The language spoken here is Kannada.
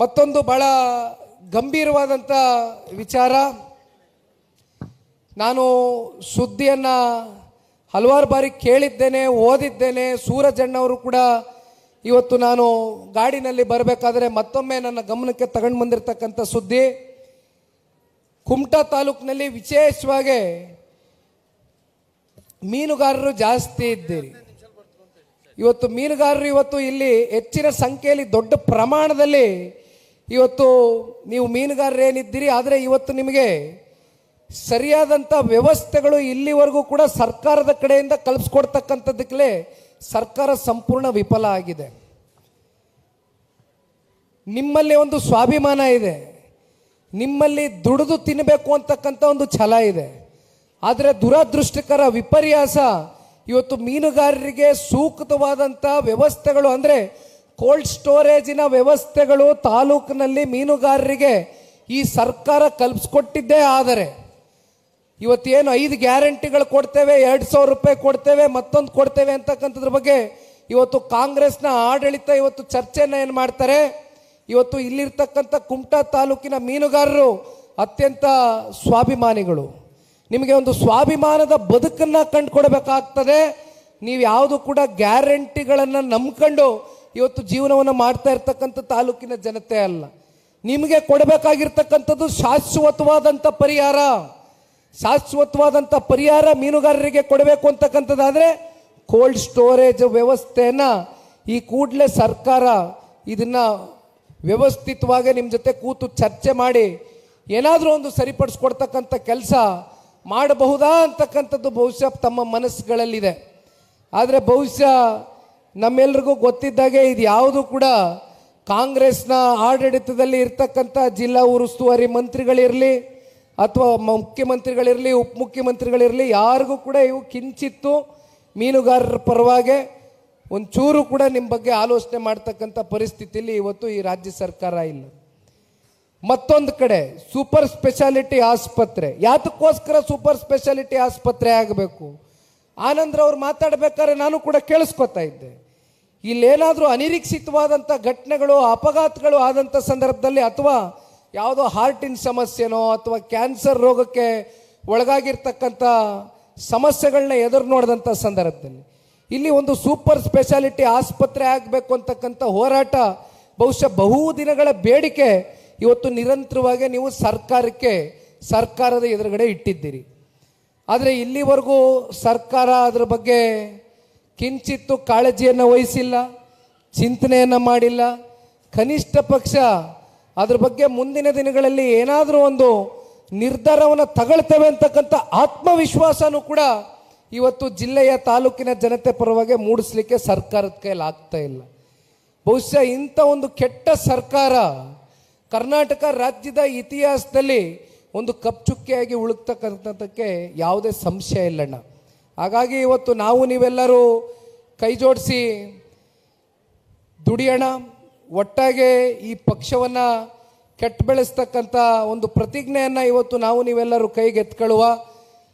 ಮತ್ತೊಂದು ಬಹಳ ಗಂಭೀರವಾದಂಥ ವಿಚಾರ. ನಾನು ಸುದ್ದಿಯನ್ನು ಹಲವಾರು ಬಾರಿ ಕೇಳಿದ್ದೇನೆ, ಓದಿದ್ದೇನೆ. ಸೂರಜಣ್ಣವರು ಕೂಡ ಇವತ್ತು ನಾನು ಗಾಡಿನಲ್ಲಿ ಬರಬೇಕಾದ್ರೆ ಮತ್ತೊಮ್ಮೆ ನನ್ನ ಗಮನಕ್ಕೆ ತಗೊಂಡು ಬಂದಿರತಕ್ಕಂಥ ಸುದ್ದಿ. ಕುಮಟಾ ತಾಲೂಕಿನಲ್ಲಿ ವಿಶೇಷವಾಗಿ ಮೀನುಗಾರರು ಜಾಸ್ತಿ ಇದ್ದೀರಿ. ಇವತ್ತು ಮೀನುಗಾರರು ಇವತ್ತು ಇಲ್ಲಿ ಹೆಚ್ಚಿನ ಸಂಖ್ಯೆಯಲ್ಲಿ ದೊಡ್ಡ ಪ್ರಮಾಣದಲ್ಲಿ ಇವತ್ತು ನೀವು ಮೀನುಗಾರರೇನಿದ್ದೀರಿ ಆದರೆ ಇವತ್ತು ನಿಮಗೆ ಸರಿಯಾದಂಥ ವ್ಯವಸ್ಥೆಗಳು ಇಲ್ಲಿವರೆಗೂ ಕೂಡ ಸರ್ಕಾರದ ಕಡೆಯಿಂದ ಕಲ್ಪಿಸ್ಕೊಡ್ತಕ್ಕಂಥದ್ದಕ್ಕೆ ಸರ್ಕಾರ ಸಂಪೂರ್ಣ ವಿಫಲ ಆಗಿದೆ. ನಿಮ್ಮಲ್ಲಿ ಒಂದು ಸ್ವಾಭಿಮಾನ ಇದೆ. ನಿಮ್ಮಲ್ಲಿ ದುಡಿದು ತಿನ್ನಬೇಕು ಅಂತಕ್ಕಂಥ ಒಂದು ಛಲ ಇದೆ. ಆದರೆ ದುರದೃಷ್ಟಕರ ವಿಪರ್ಯಾಸ ಇವತ್ತು ಮೀನುಗಾರರಿಗೆ ಸೂಕ್ತವಾದಂಥ ವ್ಯವಸ್ಥೆಗಳು ಅಂದರೆ ಕೋಲ್ಡ್ ಸ್ಟೋರೇಜಿನ ವ್ಯವಸ್ಥೆಗಳು ತಾಲೂಕಿನಲ್ಲಿ ಮೀನುಗಾರರಿಗೆ ಈ ಸರ್ಕಾರ ಕಲ್ಪಿಸ್ಕೊಟ್ಟಿದ್ದೇ ಆದರೆ ಇವತ್ತೇನು ಐದು ಗ್ಯಾರಂಟಿಗಳು ಕೊಡ್ತೇವೆ, ಎರಡು ಸಾವಿರ ರೂಪಾಯಿ ಕೊಡ್ತೇವೆ, ಮತ್ತೊಂದು ಕೊಡ್ತೇವೆ ಅಂತಕ್ಕಂಥದ್ರ ಬಗ್ಗೆ ಇವತ್ತು ಕಾಂಗ್ರೆಸ್ನ ಆಡಳಿತ ಇವತ್ತು ಚರ್ಚೆನ ಏನು ಮಾಡ್ತಾರೆ? ಇವತ್ತು ಇಲ್ಲಿರ್ತಕ್ಕಂಥ ಕುಮಟಾ ತಾಲೂಕಿನ ಮೀನುಗಾರರು ಅತ್ಯಂತ ಸ್ವಾಭಿಮಾನಿಗಳು. ನಿಮಗೆ ಒಂದು ಸ್ವಾಭಿಮಾನದ ಬದುಕನ್ನು ಕಂಡುಕೊಡಬೇಕಾಗ್ತದೆ. ನೀವು ಯಾವುದು ಕೂಡ ಗ್ಯಾರಂಟಿಗಳನ್ನು ನಂಬ್ಕೊಂಡು ಇವತ್ತು ಜೀವನವನ್ನು ಮಾಡ್ತಾ ಇರ್ತಕ್ಕಂಥ ತಾಲೂಕಿನ ಜನತೆ ಅಲ್ಲ. ನಿಮಗೆ ಕೊಡಬೇಕಾಗಿರ್ತಕ್ಕಂಥದ್ದು ಶಾಶ್ವತವಾದಂಥ ಪರಿಹಾರ. ಶಾಶ್ವತವಾದಂಥ ಪರಿಹಾರ ಮೀನುಗಾರರಿಗೆ ಕೊಡಬೇಕು ಅಂತಕ್ಕಂಥದ್ದಾದರೆ ಕೋಲ್ಡ್ ಸ್ಟೋರೇಜ್ ವ್ಯವಸ್ಥೆಯನ್ನು ಈ ಕೂಡಲೇ ಸರ್ಕಾರ ಇದನ್ನು ವ್ಯವಸ್ಥಿತವಾಗಿ ನಿಮ್ಮ ಜೊತೆ ಕೂತು ಚರ್ಚೆ ಮಾಡಿ ಏನಾದರೂ ಒಂದು ಸರಿಪಡಿಸ್ಕೊಡ್ತಕ್ಕಂಥ ಕೆಲಸ ಮಾಡಬಹುದಾ ಅಂತಕ್ಕಂಥದ್ದು ಬಹುಶಃ ತಮ್ಮ ಮನಸ್ಸುಗಳಲ್ಲಿದೆ. ಆದರೆ ಬಹುಶಃ ನಮ್ಮೆಲ್ರಿಗೂ ಗೊತ್ತಿದ್ದಾಗೆ ಇದು ಯಾವುದು ಕೂಡ ಕಾಂಗ್ರೆಸ್ನ ಆಡಳಿತದಲ್ಲಿ ಇರ್ತಕ್ಕಂಥ ಜಿಲ್ಲಾ ಉಸ್ತುವಾರಿ ಮಂತ್ರಿಗಳಿರಲಿ ಅಥವಾ ಮುಖ್ಯಮಂತ್ರಿಗಳಿರಲಿ, ಉಪಮುಖ್ಯಮಂತ್ರಿಗಳಿರಲಿ, ಯಾರಿಗೂ ಕೂಡ ಇವು ಕಿಂಚಿತ್ತು ಮೀನುಗಾರರ ಪರವಾಗಿ ಒಂಚೂರು ಕೂಡ ನಿಮ್ಮ ಬಗ್ಗೆ ಆಲೋಚನೆ ಮಾಡ್ತಕ್ಕಂಥ ಪರಿಸ್ಥಿತಿಯಲ್ಲಿ ಇವತ್ತು ಈ ರಾಜ್ಯ ಸರ್ಕಾರ ಇಲ್ಲ. ಮತ್ತೊಂದು ಕಡೆ ಸೂಪರ್ ಸ್ಪೆಷಾಲಿಟಿ ಆಸ್ಪತ್ರೆ, ಯಾತಕ್ಕೋಸ್ಕರ ಸೂಪರ್ ಸ್ಪೆಷಾಲಿಟಿ ಆಸ್ಪತ್ರೆ ಆಗಬೇಕು? ಆನಂದ್ರ ಅವ್ರು ಮಾತಾಡಬೇಕಾದ್ರೆ ನಾನು ಕೂಡ ಕೇಳಿಸ್ಕೊತಾ ಇದ್ದೆ. ಇಲ್ಲೇನಾದರೂ ಅನಿರೀಕ್ಷಿತವಾದಂಥ ಘಟನೆಗಳು, ಅಪಘಾತಗಳು ಆದಂಥ ಸಂದರ್ಭದಲ್ಲಿ ಅಥವಾ ಯಾವುದೋ ಹಾರ್ಟಿನ ಸಮಸ್ಯೆನೋ ಅಥವಾ ಕ್ಯಾನ್ಸರ್ ರೋಗಕ್ಕೆ ಒಳಗಾಗಿರ್ತಕ್ಕಂಥ ಸಮಸ್ಯೆಗಳನ್ನ ಎದುರು ನೋಡಿದಂಥ ಸಂದರ್ಭದಲ್ಲಿ. ಇಲ್ಲಿ ಒಂದು ಸೂಪರ್ ಸ್ಪೆಷಾಲಿಟಿ ಆಸ್ಪತ್ರೆ ಆಗಬೇಕು ಅಂತಕ್ಕಂಥ ಹೋರಾಟ ಬಹುಶಃ ಬಹು ದಿನಗಳ ಬೇಡಿಕೆ ಇವತ್ತು ನಿರಂತರವಾಗಿ ನೀವು ಸರ್ಕಾರಕ್ಕೆ, ಸರ್ಕಾರದ ಎದುರುಗಡೆ ಇಟ್ಟಿದ್ದೀರಿ. ಆದರೆ ಇಲ್ಲಿವರೆಗೂ ಸರ್ಕಾರ ಅದರ ಬಗ್ಗೆ ಕಿಂಚಿತ್ತು ಕಾಳಜಿಯನ್ನು ವಹಿಸಿಲ್ಲ, ಚಿಂತನೆಯನ್ನು ಮಾಡಿಲ್ಲ. ಕನಿಷ್ಠ ಪಕ್ಷ ಅದ್ರ ಬಗ್ಗೆ ಮುಂದಿನ ದಿನಗಳಲ್ಲಿ ಏನಾದರೂ ಒಂದು ನಿರ್ಧಾರವನ್ನು ತಗೊಳ್ತೇವೆ ಅಂತಕ್ಕಂಥ ಆತ್ಮವಿಶ್ವಾಸನೂ ಕೂಡ ಇವತ್ತು ಜಿಲ್ಲೆಯ ತಾಲೂಕಿನ ಜನತೆ ಪರವಾಗಿ ಮೂಡಿಸ್ಲಿಕ್ಕೆ ಸರ್ಕಾರದ ಕೈಯಲ್ಲಿ ಆಗ್ತಾ ಇಲ್ಲ. ಬಹುಶಃ ಇಂಥ ಒಂದು ಕೆಟ್ಟ ಸರ್ಕಾರ ಕರ್ನಾಟಕ ರಾಜ್ಯದ ಇತಿಹಾಸದಲ್ಲಿ ಒಂದು ಕಪ್ ಚುಕ್ಕೆಯಾಗಿ ಉಳುಕ್ತಕ್ಕಂಥದ್ದಕ್ಕೆ ಯಾವುದೇ ಸಂಶಯ ಇಲ್ಲಣ್ಣ. ಹಾಗಾಗಿ ಇವತ್ತು ನಾವು ನೀವೆಲ್ಲರೂ ಕೈ ಜೋಡಿಸಿ ದುಡಿಯೋಣ. ಒಟ್ಟಾಗೆ ಈ ಪಕ್ಷವನ್ನು ಕೆಟ್ಟ ಬೆಳೆಸ್ತಕ್ಕಂಥ ಒಂದು ಪ್ರತಿಜ್ಞೆಯನ್ನು ಇವತ್ತು ನಾವು ನೀವೆಲ್ಲರೂ ಕೈಗೆ ಎತ್ಕೊಳ್ಳುವ